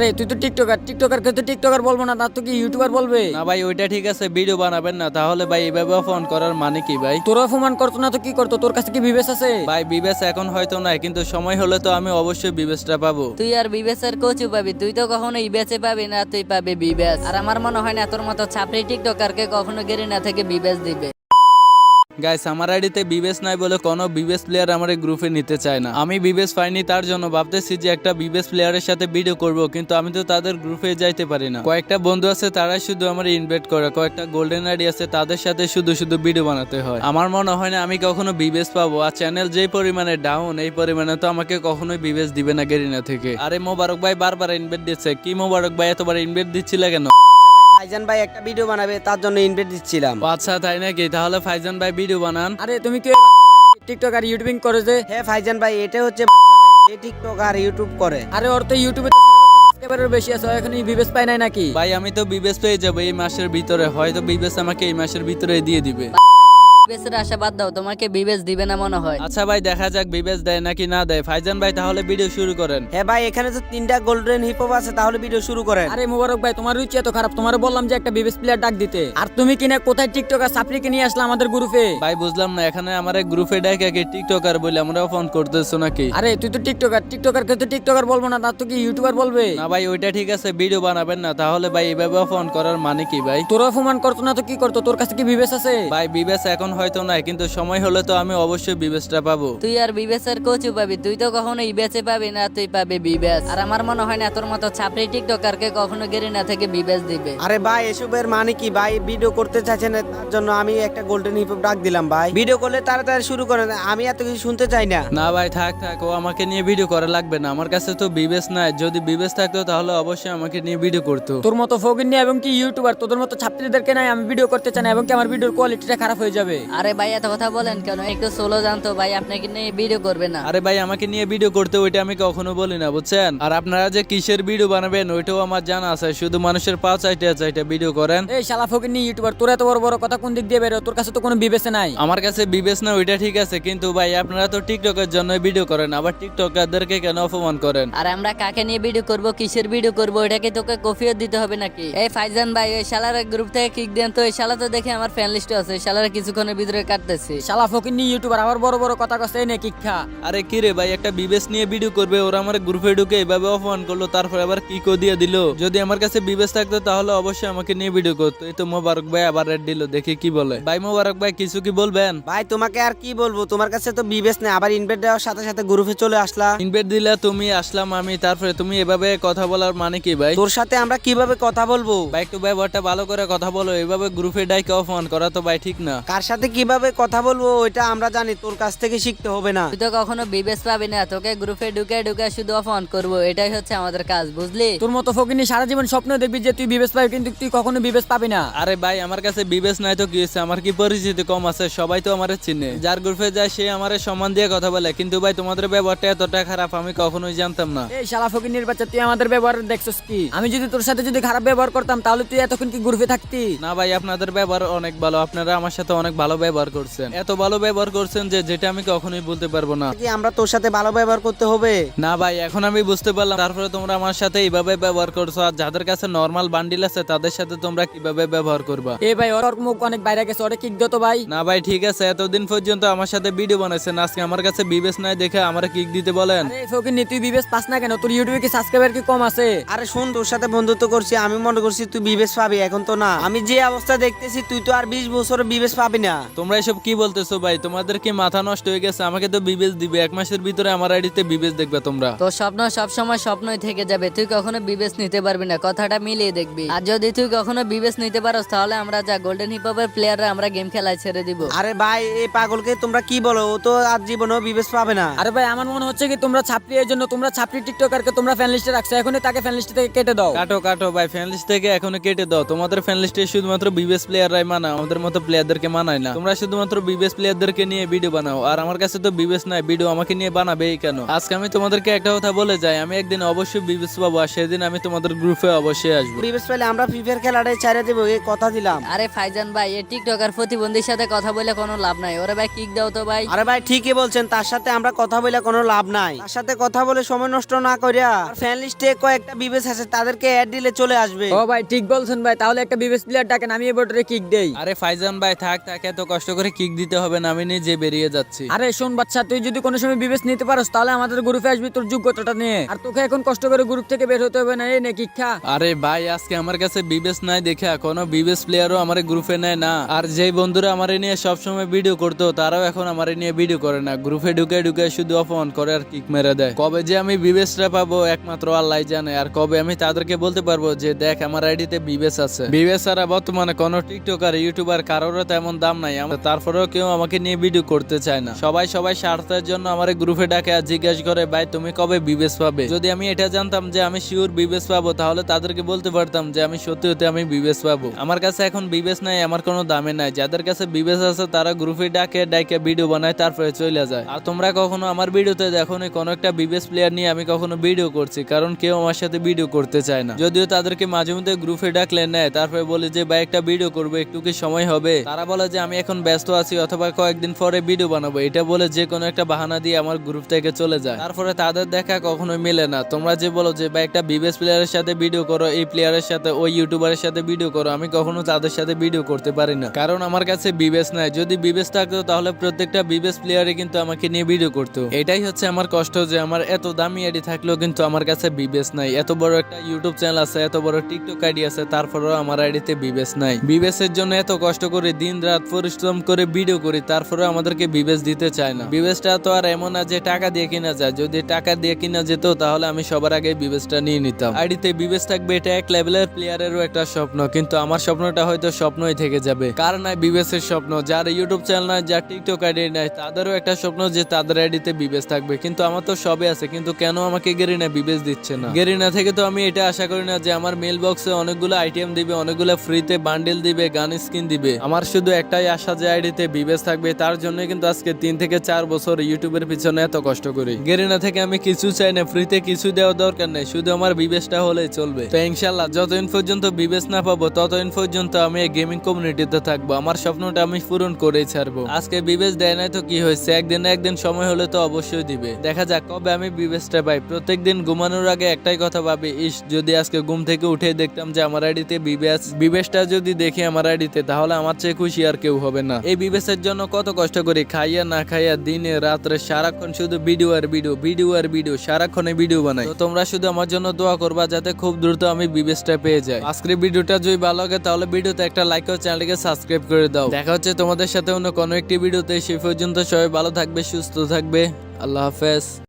আরে তুই তো টিকটকার টিকটকার কে তো টিকটকার বলব না তার তো কি ইউটিউবার বলবে? না ভাই ওইটা ঠিক আছে ভিডিও বানাবেন না তাহলে ভাই এইভাবে ফোন করার মানে কি ভাই? তোর অপমান করতো না তো কি করতো? তোর কাছে কি বিবেচ আছে? ভাই বিবেশ এখন হয়তো নাই কিন্তু সময় হলে তো আমি অবশ্যই বিবেশটা পাবো। তুই আর বিবেসের কোচু পাবি তুই তো কখনো ইবেসে পাবি না তুই পাবি বিবেস আর আমার মনে হয় না তোর মতো ছাপড়ি টিকটকারকে কখনো গেরি না থেকে বিবেস দিবে। গাইস আমার আইডিতে বিবেশ নাই বলে কোনো বিবেশ প্লেয়ার আমার গ্রুপে নিতে চায় না। আমি বিবেশ পাইনি তার জন্য ভাবতেছি যে একটা বিবেশ প্লেয়ারের সাথে ভিডিও করব, কিন্তু আমি তো তাদের গ্রুপে যাইতে পারি না। কয়েকটা বন্ধু আছে, তারাই শুধু আমার ইনভাইট করে। কয়েকটা গোল্ডেন আইডি আছে, তাদের সাথে শুধু শুধু ভিডিও বানাতে হয়। আমার মনে হয় না আমি কখনো বিবেশ পাবো। আর চ্যানেল যেই পরিমাণে ডাউন এই পরিমাণে তো আমাকে কখনোই বিবেশ দিবে না গেরিনা থেকে। আরে মোবারক ভাই বারবার ইনভাইট দিচ্ছে। কি মোবারক ভাই এতবার ইনভাইট দিচ্ছিল কেন? ভাইজান ভাই একটা ভিডিও বানাবে তার জন্য ইনভাইট দিচ্ছিলাম। আচ্ছা তাই নাকি? তাহলে ফাইজান ভাই ভিডিও বানান। আরে তুমি কি টিকটক আর ইউটিউবিং করে যে? হ্যাঁ ফাইজান ভাই এটা হচ্ছে বাচ্চা ভাই যে টিকটক আর ইউটিউব করে। আরে ওর তো ইউটিউবে সাবস্ক্রাইবারের বেশি আছে এখন বিবেচ নাই নাকি? ভাই আমি তো বিবেশ পেয়ে যাব এই মাসের ভিতরে। হয়তো বিবেশ আমাকে এই মাসের ভিতরে দিয়ে দিবে। বিবেসের আশা বাদ দাও তোমাকে বিবেস দিবে না মনে হয়। আচ্ছা ভাই দেখা যাক বিবেশ দেয় নাকি না দেয়। ফাইজান ভাই তাহলে ভিডিও শুরু করেন। হ্যাঁ ভাই এখানে তো তিনটা গোল্ডেন হিপহপ আছে তাহলে ভিডিও শুরু করেন। আরে মুবারক ভাই তোমার রুচি এত খারাপ। তোমার বললাম যে একটা বিবেচ প্লেয়ার ডাক দিতে। আর তুমি কিনা কোথায় টিকটক আর নিয়ে আসলা আমাদের গ্রুপে ভাই বুঝলাম না এখানে আমার গ্রুপে ডাকে কি টিকটকার বলে আমরা ফোন করতেছো নাকি? আরে তুই তো টিকটকার টিকটকার কে তো টিকটকার বলব না তার তো কি ইউটিউবার বলবে? না ভাই ওইটা ঠিক আছে ভিডিও বানাবেন না তাহলে ভাই এইভাবে ফোন করার মানে কি ভাই? তোর অপমান করতো না তো কি করতো? তোর কাছে কি বিবেচ আছে? ভাই বিবেশ এখন হয়তো নাই কিন্তু সময় হলে তো আমি অবশ্যই বিবেশটা পাবো। তুই আর বিবেসের কোচু পাবি তুই তো কখনো ইবেসে পাবি না তুই পাবি বিবেস আর আমার মনে হয় না তোর মতো ছাপড়ি টিকটকারকে কখনো গেরি না থেকে বিবেস দিবে। আরে ভাই এসবের মানে কি ভাই? ভিডিও করতে চাইছেন তার জন্য আমি একটা গোল্ডেন হিপহপ ডাক দিলাম ভাই। ভিডিও করলে তাড়াতাড়ি শুরু করেন আমি এত কিছু শুনতে চাই না। না ভাই থাক থাক ও আমাকে নিয়ে ভিডিও করা লাগবে না। আমার কাছে তো বিবেচ নাই যদি বিবেচ থাকতো তাহলে অবশ্যই আমাকে নিয়ে ভিডিও করতো। তোর মতো ফকির নিয়ে এবং কি ইউটিউবার তোদের মতো ছাত্রীদেরকে নাই আমি ভিডিও করতে চাই না এবং কি আমার ভিডিওর কোয়ালিটিটা খারাপ হয়ে যাবে? আরে ভাই এত কথা বলেন কেন? একটু সোলো জানতো ভাই আপনাকে নিয়ে ভিডিও করবে না। আরে ভাই আমাকে নিয়ে ভিডিও করতে ওইটা আমি কখনো বলি না বুঝছেন? আর আপনারা যে কিসের ভিডিও বানাবেন ওইটাও আমার জানা আছে। শুধু মানুষের পা চাইতে চাইতে ভিডিও করেন। এই শালা ফকির নিয়ে ইউটিউবার তোর এত বড় বড় কথা কোন দিক দিয়ে বেরো তোর কাছে তো কোনো বিবেচনা নাই। আমার কাছে বিবেচ না ওইটা ঠিক আছে কিন্তু ভাই আপনারা তো টিকটকের জন্য ভিডিও করেন আবার টিকটকারদেরকে কেন অপমান করেন? আর আমরা কাকে নিয়ে ভিডিও করব কিসের ভিডিও করব এটাকে তোকে কফিও দিতে হবে নাকি? এই ফাইজান ভাই ওই শালার গ্রুপ থেকে কিক দেন তো ওই শালা তো দেখে আমার ফ্যান লিস্টে আছে শালার কিছুক্ষণের ভিতরে কাটতেছি শালা ফকির নিয়ে ইউটিউবার আবার বড় বড় কথা কছে নে কিক্ষা আরে কি রে ভাই একটা বিবেচ নিয়ে ভিডিও করবে ওরা আমার গ্রুপে ঢুকে এভাবে অপমান করল তারপরে আবার কি কো দিয়ে দিল? যদি আমার কাছে বিবেচ থাকতো তাহলে অবশ্যই আমাকে নিয়ে ভিডিও করতো। এই তো মোবারক ভাই আবার রেড দিল দেখি কি বলে। ভাই মোবারক ভাই কিছু কি বলবেন? ভাই তোমাকে আর কি বলব? তোমার কাছে তো বিবেচ নেই আবার ইনভাইট দেওয়ার সাথে সাথে গ্রুপে চলে আসলা। ইনভাইট দিলে তুমি আসলাম আমি তারপরে তুমি এভাবে কথা বলার মানে কি ভাই? তোর সাথে আমরা কীভাবে কথা বলব? ভাই একটু ব্যবহারটা ভালো করে কথা বলো এভাবে গ্রুপে ডাইকে অপমান করা তো ভাই ঠিক না। কার সাথে কীভাবে কথা বলব ওইটা আমরা জানি তোর কাছ থেকে শিখতে হবে না। তুই তো কখনো বিবেস পাবি না তোকে গ্রুপে ঢুকে ঢুকে শুধু অফন করব এটাই হচ্ছে আমাদের কাজ বুঝলি? তোর মতো ফকির নিয়ে সারা জীবন স্বপ্ন দেখবি যে তুই বিবেচ পাবি কিন্তু তুই কখনো বিবেচ পাবি না। আরে ভাই আমার কাছে বিবেচ নাই তো কি হয়েছে? আমার কি পরিচিতি কম আছে? সবাই তো আমার চিনে। যার গ্রুপে যায় সে আমার সম্মান দিয়ে কথা বলে। কিন্তু ভাই তোমাদের ব্যবহারটা এতটা খারাপ আমি কখনোই জানতাম না। এই শালা ফকির নির বাচ্চা তুই আমাদের ব্যবহার দেখছস কি? আমি যদি তোর সাথে যদি খারাপ ব্যবহার করতাম তাহলে তুই এতক্ষণ কি গ্রুপে থাকতি? না ভাই আপনাদের ব্যবহার অনেক ভালো। আপনারা আমার সাথে অনেক ভালো ব্যবহার করছেন? এত ভালো ব্যবহার করছেন যে যেটা আমি কখনোই বলতে পারব না। কি আমরা তোর সাথে ভালো ব্যবহার করতে হবে? না ভাই এখন আমি বুঝতে পারলাম তারপরে তোমরা আমার সাথে এইভাবে ব্যবহার করছ আর যাদের কাছে নর্মাল বান্ডিল আছে তাদের সাথে তোমরা কীভাবে ব্যবহার করবা? এই ভাই ওর মুখ অনেক বাইরে গেছে ওরে কিক দিত ভাই। না ভাই ঠিক আছে এতদিন পর্যন্ত আমার সাথে ভিডিও বানাইছেন আজকে আমার কাছে বিবেচ নাই দেখে আমার কিক দিতে বলেন। আরে ফকির নি তুই বিবেচ পাস না কেন? তোর ইউটিউবে কি সাবস্ক্রাইবার কি কম আছে? আরে শোন তোর সাথে বন্ধুত্ব করছি আমি মনে করছি তুই বিবেশ পাবি এখন তো না। আমি যে অবস্থা দেখতেছি তুই তো আর বিশ বছর বিবেশ পাবি না। তোমরা এসব কি বলতেছো ভাই? তোমাদের কি মাথা নষ্ট হয়ে গেছে? আমাকে তো বিবেচ দিবে। এক মাসের ভিতরে আমার আইডিতে বিবেচ দেখবে তোমরা। তোর স্বপ্ন সবসময় স্বপ্নই থেকে যাবে। তুই কখনো বিবেস নিতে পারবি না। কথাটা মিলিয়ে দেখবি। আর যদি তুই কখনো বিবেস নিতে পারস তাহলে আমরা যা গোল্ডেন হিপ হপের প্লেয়াররা আমরা গেম খেলায় ছেড়ে দিব। আরে ভাই এই পাগলকে তোমরা কি বলো? ও তো আর জীবনেও বিবেশ পাবে না। আরে ভাই আমার মনে হচ্ছে কি তোমরা ছাপড়ি এর জন্য তোমরা ছাপড়ি টিকটকারকে তোমরা ফ্যান লিস্টে রাখছো। এখনই তাকে ফ্যান লিস্ট থেকে কেটে দাও। কাটো কাটো ভাই ফ্যান লিস্ট থেকে এখনও কেটে দাও। তোমাদের ফ্যান লিস্টে শুধুমাত্র বিবেস প্লেয়াররাই মানা আমাদের মতো প্লেয়ারদেরকে মানায় না। না। তোমরা শুধুমাত্র বিবেস প্লেয়ারদেরকে নিয়ে ভিডিও বানাও আর আমার কাছে তো বিবেস নাই ভিডিও আমাকে নিয়ে বানাবেই কেন? আজকে আমি তোমাদেরকে একটা কথা বলে যাই আমি একদিন অবশ্যই বিবেস পাবো আর সেদিন আমি তোমাদের গ্রুপে অবশ্যই আসব। বিবেশ পেলে আমরা ফ্রি ফায়ার খেলাটাই ছাড়ে দেবো এই কথা দিলাম। আরে ফাইজান ভাই এই টিকটকার প্রতিবন্ধীর সাথে কথা বলে কোনো লাভ নাই। ওরে ভাই কিক দাও তো ভাই। আরে ভাই ঠিকই বলছেন তার সাথে আমরা কথা বলে কোনো লাভ নাই। তার সাথে কথা বলে সময় নষ্ট না করিয়া ফ্যান লিস্টে কয়েকটা বিবেশ আছে তাদেরকে অ্যাড দিলে চলে আসবে। ও ভাই ঠিক বলছেন ভাই তাহলে একটা বিবেস প্লেয়ার ডাকেন আমি এবার কিক দেই। আরে ফাইজান ভাই থাক থাক এত কষ্ট করে কিক দিতে হবে না আমি নিজে বেরিয়ে যাচ্ছি। আরে শোন বাচ্চা তুই যদি কোনো সময় বিবেচ নিতে পারোস তাহলে আমাদের গ্রুপে আসবি তোর যোগ্যতাটা নিয়ে। আর তোকে এখন কষ্ট করে গ্রুপ থেকে বের হতে হবে না এই নে কিক খা। আরে ভাই আজকে আমার কাছে বিবেচ নাই দেখে কোনো বিবেস প্লেয়ারও আমার গ্রুপে নেয় না। আর যেই বন্ধুরা আমারে নিয়ে সবসময় ভিডিও করতো তারাও এখন আমারে নিয়ে ভিডিও করে না। গ্রুপে ঢুকে ঢুকে শুধু অপমান করে আর কিক মেরে দেয়। কবে যে আমি বিবেসটা পাবো একমাত্র আল্লাহ জানে। আর কবে আমি তাদেরকে বলতে পারব যে দেখ আমার আইডিতে বিবেচ আছে। বিবেচ ছাড়া বর্তমানে কোনো টিকটকার ইউটিউবার কারোরও তেমন দাম নাই। আমার- তারপরেও কেউ আমাকে নিয়ে ভিডিও করতে চায় না। সবাই সবাই স্বার্থের জন্য আমার গ্রুপে ডাকে আর জিজ্ঞাসা করে, ভাই, তুমি কবে বিবেস পাবে? যদি আমি এটা জানতাম যে আমি শিওর বিবেস পাবো, তাহলে তাদেরকে বলতে পারতাম যে আমি সত্যি সত্যি আমি বিবেস পাবো। আমার কাছে এখন বিবেস নাই, আমার কোনো দামে নাই। যাদের কাছে বিবেস আছে, তারা গ্রুপে ডাকে ডাকে ভিডিও বানায়, তারপরে চলে যায়। আর তোমরা কখনো আমার ভিডিওতে দেখো নি কোনো একটা বিবেস প্লেয়ার নিয়ে আমি কখনো ভিডিও করছি, কারণ কেউ আমার সাথে ভিডিও করতে চায় না। যদিও তাদেরকে মাঝে মধ্যে গ্রুপে ডাকলে নেয়, তারপরে বলে যে, ভাই, একটা ভিডিও করবে, একটু কি সময় হবে? তারা বলে যে আমি এখন ব্যস্ত আছি, অথবা কয়েকদিন পরে ভিডিও বানাবো। এটা বলে যে কোনো একটা বাহানা দিয়ে আমার গ্রুপ থেকে চলে যায়। তারপরে তাদের দেখা কখনোই মেলে না। তোমরা যে বলো যে, ভাই, একটা বিবেস প্লেয়ারের সাথে ভিডিও করো, এই প্লেয়ারের সাথে, ওই ইউটিউবারের সাথে ভিডিও করো, আমি কখনো তাদের সাথে ভিডিও করতে পারি না। কারণ আমার কাছে বিবেস নাই। যদি বিবেস থাকতো, তাহলে প্রত্যেকটা বিবেস প্লেয়ারে কিন্তু আমাকে নিয়ে ভিডিও করতো। এটাই হচ্ছে আমার কষ্ট যে, আমার এত দামি আইডি থাকলেও কিন্তু আমার কাছে বিবেস নাই। এত বড় একটা ইউটিউব চ্যানেল আছে, এত বড় টিকটক আইডি আছে, তারপরেও আমার আইডিতে বিবেস নাই। বিবেসের জন্য এত কষ্ট করে দিন রাত পরিশ্রম করে ভিডিও করি, তারপরেও আমাদেরকে বিবেস দিতে চায় না। বিবেসটা তো আর এমন না যে টাকা দিয়ে কিনা যায়। যদি টাকা দিয়ে কিনা যেত, তাহলে আমি সবার আগে বিবেসটা নিয়ে নিতাম। আইডিতে বিবেস থাকবে এটা এক লেভেলের প্লেয়ারেরও একটা স্বপ্ন, কিন্তু আমার স্বপ্নটা হয়তো স্বপ্নই থেকে যাবে। কার নাই বিবেসের স্বপ্ন? যার ইউটিউব চ্যানেল নাই, যার টিকটক আইডি নাই, তাদেরও একটা স্বপ্ন যে তাদের আইডিতে বিবেস থাকবে। কিন্তু আমার তো সবে আছে, কিন্তু কেন আমাকে গেরিনা বিবেস দিচ্ছে না? গেরিনা থেকে তো আমি এটা আশা করি না যে আমার মেল বক্সে অনেকগুলো আইটেম দিবে, অনেকগুলো ফ্রিতে বান্ডেল দিবে, গান স্কিন দিবে। আমার শুধু একটাই আশা যে আইডিতে বিবেস থাকবে, তার জন্য কিন্তু আজকে তিন থেকে চার বছর ইউটিউবের পিছনে এত কষ্ট করি। গেরিনা থেকে আমি কিছু চাই না, ফ্রিতে কিছু দেওয়া দরকার নেই, শুধু আমার বিবেসটা হলেই চলবে। তো ইনশাল্লাহ যতদিন পর্যন্ত বিবেস না পাবো ততদিন পর্যন্ত আমি এই গেমিং কমিউনিটিতে থাকব। আমার স্বপ্নটা আমি পূরণ করেই ছাড়বো। আজকে বিবেস দেয় নাই তো কি হয়েছে? একদিন একদিন সময় হলে তো অবশ্যই দিবে। দেখা যাক কবে আমি বিবেসটা পাই। প্রত্যেকদিন ঘুমানোর আগে একটাই কথা ভাবি, ইস, যদি আজকে ঘুম থেকে উঠে দেখতাম যে আমার আইডিতে বিবেস বিবেসটা যদি দেখি আমার আইডিতে, তাহলে আমার চেয়ে খুশি আর কেউ হবে না। এই বিবেসের জন্য কত কষ্ট করি খাইয়া না খাইয়া দিনে রাত্রে সারাক্ষণ শুধু ভিডিও আর ভিডিও ভিডিও আর ভিডিও সারাক্ষণে ভিডিও বানাই। তো তোমরা শুধু আমার জন্য দোয়া করবা যাতে খুব দ্রুত আমি বিবেসটা পেয়ে যাই। আজকের ভিডিওটা যদি ভালো লাগে, তাহলে ভিডিওতে একটা লাইক ও চ্যানেলকে সাবস্ক্রাইব করে দাও। দেখা হচ্ছে তোমাদের সাথে অন্য কোনো একটি ভিডিওতে সেই পর্যন্ত সবাই ভালো থাকবে, সুস্থ থাকবে। আল্লাহ হাফেজ।